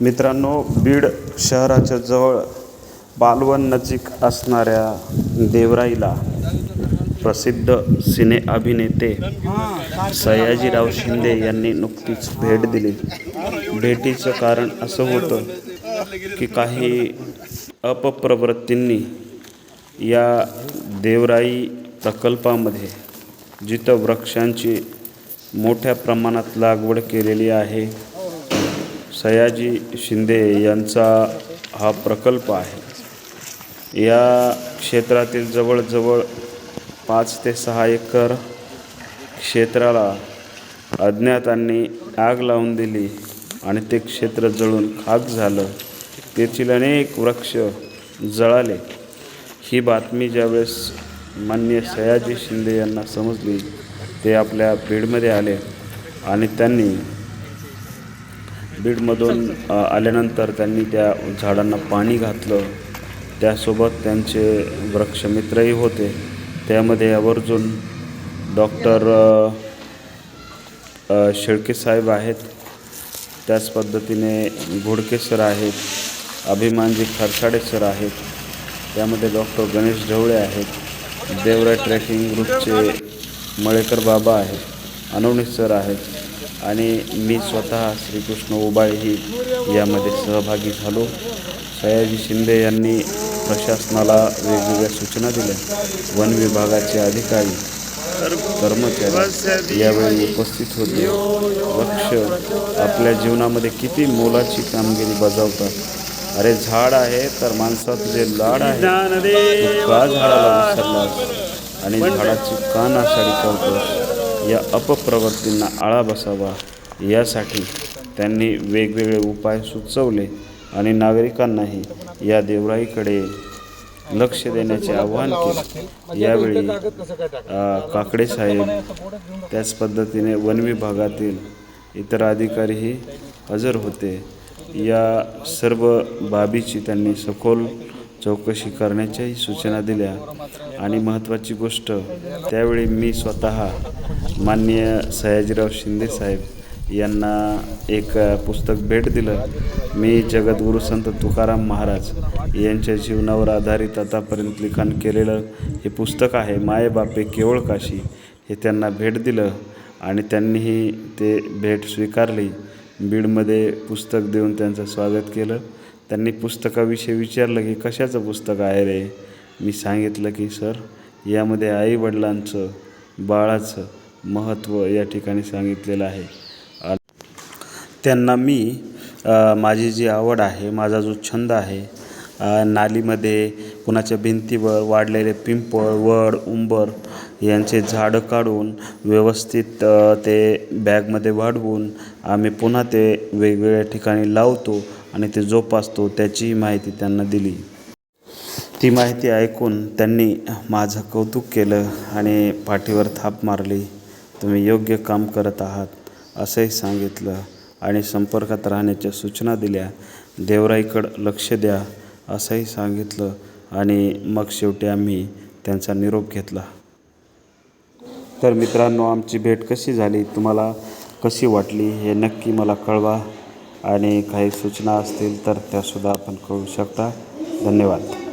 मित्रांनो बीड शहराच्या जवळ बालवण नजीक असणाऱ्या देवराईला प्रसिद्ध सिने अभिनेते सयाजीराव शिंदे यांनी नुकतीच भेट दिली. भेटीचं कारण असं होतं की काही अपप्रवृत्तींनी या देवराई प्रकल्पामध्ये जिथं वृक्षांची मोठ्या प्रमाणात लागवड केलेली आहे सयाजी शिंदे यांचा हा प्रकल्प आहे. या क्षेत्रातील जवळजवळ पाच ते सहा एकर क्षेत्राला अज्ञातांनी आग लावून दिली आणि ते क्षेत्र जळून खाक झालं. तेथील अनेक वृक्ष जळाले. ही बातमी ज्यावेळेस मान्य सयाजी शिंदे यांना समजली ते आपल्या बीडमध्ये आले आणि त्यांनी बीडमधून आल्यानंतर त्यांनी त्या झाडांना पाणी घातलं. त्यासोबत त्यांचे वृक्षमित्रही होते. त्यामध्ये आवर्जून डॉक्टर शेळके साहेब आहेत. त्याच पद्धतीने घोडके सर आहेत अभिमानजी खरसाडे सर आहेत. त्यामध्ये डॉक्टर गणेश ढवळे आहेत. देवरा ट्रेकिंग ग्रुपचे मळेकर बाबा आहेत. अनवणी सर आहेत. आणि मी स्वतः श्रीकृष्ण उबाळेही यामध्ये सहभागी झालो. सयाजी शिंदे यांनी प्रशासनाला वेगवेगळ्या सूचना दिल्या. वन विभागाचे अधिकारी कर्मचारी यावेळी उपस्थित होते. वृक्ष आपल्या जीवनामध्ये किती मोलाची कामगिरी बजावतात. अरे झाड आहे तर माणसात जे लाड आहे का झाडाला विसरलास आणि झाडाची कान आषाढी करतोस या अपप्रवृत्तींना आळा बसावा. यासाठी त्यांनी वेगवेगळे उपाय सुचवले आणि नागरिकांनाही या देवराईकडे लक्ष देण्याचे आवाहन केले. यावेळी काकडे साहेब त्याच पद्धतीने वन विभागातील इतर अधिकारीही हजर होते. या सर्व बाबीची त्यांनी सखोल चौकशी करण्याच्याही सूचना दिल्या आणि महत्त्वाची गोष्ट त्यावेळी मी स्वतः माननीय सयाजीराव शिंदे साहेब यांना एक पुस्तक भेट दिलं. मी जगद्गुरू संत तुकाराम महाराज यांच्या जीवनावर आधारित आतापर्यंत लिखाण केलेलं हे पुस्तक आहे मायबापे केवळ काशी हे त्यांना भेट दिलं आणि त्यांनीही ते भेट स्वीकारली. बीडमध्ये पुस्तक देऊन त्यांचं स्वागत केलं. त्यांनी पुस्तकाविषयी विचारलं की कशाचं पुस्तक आहे रे? मी सांगितलं की सर यामध्ये आईवडिलांचं बाळाचं महत्त्व या ठिकाणी सांगितलेलं आहे. त्यांना मी माझी जी आवड आहे माझा जो छंद आहे नालीमध्ये कुणाच्या भिंतीवर वाढलेले पिंपळ वड उंबर यांचे झाडं काढून व्यवस्थित ते बॅगमध्ये वाढवून आम्ही पुन्हा ते वेगवेगळ्या ठिकाणी लावतो. आणि ते जोपासतो त्याचीही माहिती त्यांना दिली. ती माहिती ऐकून त्यांनी माझं कौतुक केलं आणि पाठीवर थाप मारली. तुम्ही योग्य काम करत आहात असंही सांगितलं आणि संपर्कात राहण्याच्या सूचना दिल्या. देवराईकडं लक्ष द्या असंही सांगितलं आणि मग शेवटी आम्ही त्यांचा निरोप घेतला. तर मित्रांनो आमची भेट कशी झाली तुम्हाला कशी वाटली हे नक्की मला कळवा. आणि काही सूचना असतील तर त्यासुद्धा आपण करू शकता. धन्यवाद.